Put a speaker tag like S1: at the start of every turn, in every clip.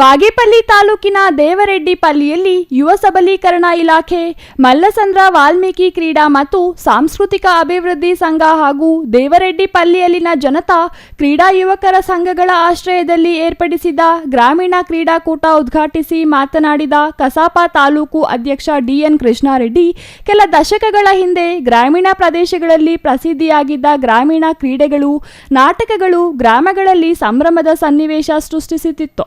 S1: ಬಾಗೇಪಲ್ಲಿ ತಾಲೂಕಿನ ದೇವರೆಡ್ಡಿಪಲ್ಲಿಯಲ್ಲಿ ಯುವ ಸಬಲೀಕರಣ ಇಲಾಖೆ, ಮಲ್ಲಸಂದ್ರ ವಾಲ್ಮೀಕಿ ಕ್ರೀಡಾ ಮತ್ತು ಸಾಂಸ್ಕೃತಿಕ ಅಭಿವೃದ್ಧಿ ಸಂಘ ಹಾಗೂ ದೇವರೆಡ್ಡಿಪಲ್ಲಿಯಲ್ಲಿನ ಜನತಾ ಕ್ರೀಡಾ ಯುವಕರ ಸಂಘಗಳ ಆಶ್ರಯದಲ್ಲಿ ಏರ್ಪಡಿಸಿದ ಗ್ರಾಮೀಣ ಕ್ರೀಡಾಕೂಟ ಉದ್ಘಾಟಿಸಿ ಮಾತನಾಡಿದ ಕಸಾಪ ತಾಲೂಕು ಅಧ್ಯಕ್ಷ ಡಿಎನ್ ಕೃಷ್ಣಾರೆಡ್ಡಿ, ಕೆಲ ದಶಕಗಳ ಹಿಂದೆ ಗ್ರಾಮೀಣ ಪ್ರದೇಶಗಳಲ್ಲಿ ಪ್ರಸಿದ್ಧಿಯಾಗಿದ್ದ ಗ್ರಾಮೀಣ ಕ್ರೀಡೆಗಳು, ನಾಟಕಗಳು ಗ್ರಾಮಗಳಲ್ಲಿ ಸಂಭ್ರಮದ ಸನ್ನಿವೇಶ ಸೃಷ್ಟಿಸುತ್ತಿತ್ತು.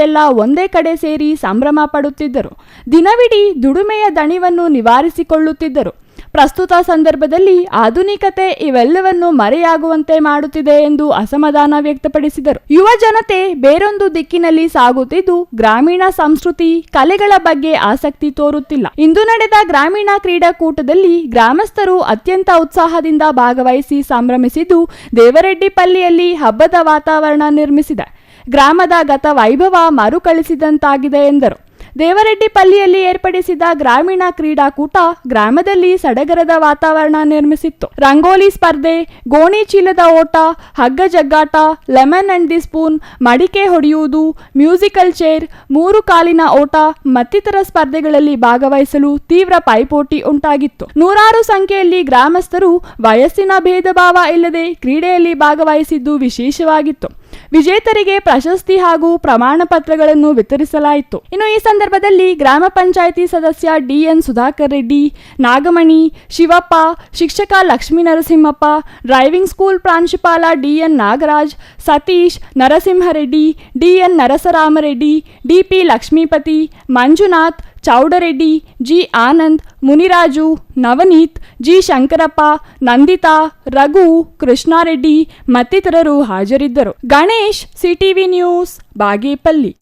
S1: ಗ್ರಾಮಸ್ಥರೆಲ್ಲ ಒಂದೇ ಕಡೆ ಸೇರಿ ಸಂಭ್ರಮ ಪಡುತ್ತಿದ್ದರು. ದಿನವಿಡೀ ದುಡಿಮೆಯ ದಣಿವನ್ನು ನಿವಾರಿಸಿಕೊಳ್ಳುತ್ತಿದ್ದರು. ಪ್ರಸ್ತುತ ಸಂದರ್ಭದಲ್ಲಿ ಆಧುನಿಕತೆ ಇವೆಲ್ಲವನ್ನು ಮರೆಯಾಗುವಂತೆ ಮಾಡುತ್ತಿದೆ ಎಂದು ಅಸಮಾಧಾನ ವ್ಯಕ್ತಪಡಿಸಿದರು. ಯುವ ಜನತೆ ಬೇರೊಂದು ದಿಕ್ಕಿನಲ್ಲಿ ಸಾಗುತ್ತಿದ್ದು, ಗ್ರಾಮೀಣ ಸಂಸ್ಕೃತಿ, ಕಲೆಗಳ ಬಗ್ಗೆ ಆಸಕ್ತಿ ತೋರುತ್ತಿಲ್ಲ. ಇಂದು ನಡೆದ ಗ್ರಾಮೀಣ ಕ್ರೀಡಾಕೂಟದಲ್ಲಿ ಗ್ರಾಮಸ್ಥರು ಅತ್ಯಂತ ಉತ್ಸಾಹದಿಂದ ಭಾಗವಹಿಸಿ ಸಂಭ್ರಮಿಸಿದ್ದು, ದೇವರೆಡ್ಡಿಪಲ್ಲಿಯಲ್ಲಿ ಹಬ್ಬದ ವಾತಾವರಣ ನಿರ್ಮಿಸಿದೆ. ಗ್ರಾಮದ ಗತ ವೈಭವ ಮರುಕಳಿಸಿದಂತಾಗಿದೆ ಎಂದರು. ದೇವರೆಡ್ಡಿಪಲ್ಲಿಯಲ್ಲಿ ಏರ್ಪಡಿಸಿದ ಗ್ರಾಮೀಣ ಕ್ರೀಡಾಕೂಟ ಗ್ರಾಮದಲ್ಲಿ ಸಡಗರದ ವಾತಾವರಣ ನಿರ್ಮಿಸಿತ್ತು. ರಂಗೋಲಿ ಸ್ಪರ್ಧೆ, ಗೋಣಿ ಚೀಲದ ಓಟ, ಹಗ್ಗ ಜಗ್ಗಾಟ, ಲೆಮನ್ ಅಂಡ್ ದಿ ಸ್ಪೂನ್, ಮಡಿಕೆ ಹೊಡೆಯುವುದು, ಮ್ಯೂಸಿಕಲ್ ಚೇರ್, ಮೂರು ಕಾಲಿನ ಓಟ, ಮತ್ತಿತರ ಸ್ಪರ್ಧೆಗಳಲ್ಲಿ ಭಾಗವಹಿಸಲು ತೀವ್ರ ಪೈಪೋಟಿ ಉಂಟಾಗಿತ್ತು. ನೂರಾರು ಸಂಖ್ಯೆಯಲ್ಲಿ ಗ್ರಾಮಸ್ಥರು ವಯಸ್ಸಿನ ಭೇದ ಭಾವ ಇಲ್ಲದೆ ಕ್ರೀಡೆಯಲ್ಲಿ ಭಾಗವಹಿಸಿದ್ದು ವಿಶೇಷವಾಗಿತ್ತು. ವಿಜೇತರಿಗೆ ಪ್ರಶಸ್ತಿ ಹಾಗೂ ಪ್ರಮಾಣ ಪತ್ರಗಳನ್ನು ವಿತರಿಸಲಾಯಿತು. ಇನ್ನು ಈ ಸಂದರ್ಭದಲ್ಲಿ ಗ್ರಾಮ ಪಂಚಾಯಿತಿ ಸದಸ್ಯ ಡಿಎನ್ ಸುಧಾಕರ್ ರೆಡ್ಡಿ, ನಾಗಮಣಿ, ಶಿವಪ್ಪ, ಶಿಕ್ಷಕ ಲಕ್ಷ್ಮೀ ನರಸಿಂಹಪ್ಪ, ಡ್ರೈವಿಂಗ್ ಸ್ಕೂಲ್ ಪ್ರಾಂಶುಪಾಲ DN Nagaraj, Satish Narasimhareddy DN Narasaramareddy DP Lakshmipathi, Manjunath Chowdareddy, G. Anand, Muniraju, Navneeth, G. Shankarappa, Nanditha, Raghu, Krishnareddy ಮತ್ತಿತರರು ಹಾಜರಿದ್ದರು. Ganesh, CTV news, Bagepalli.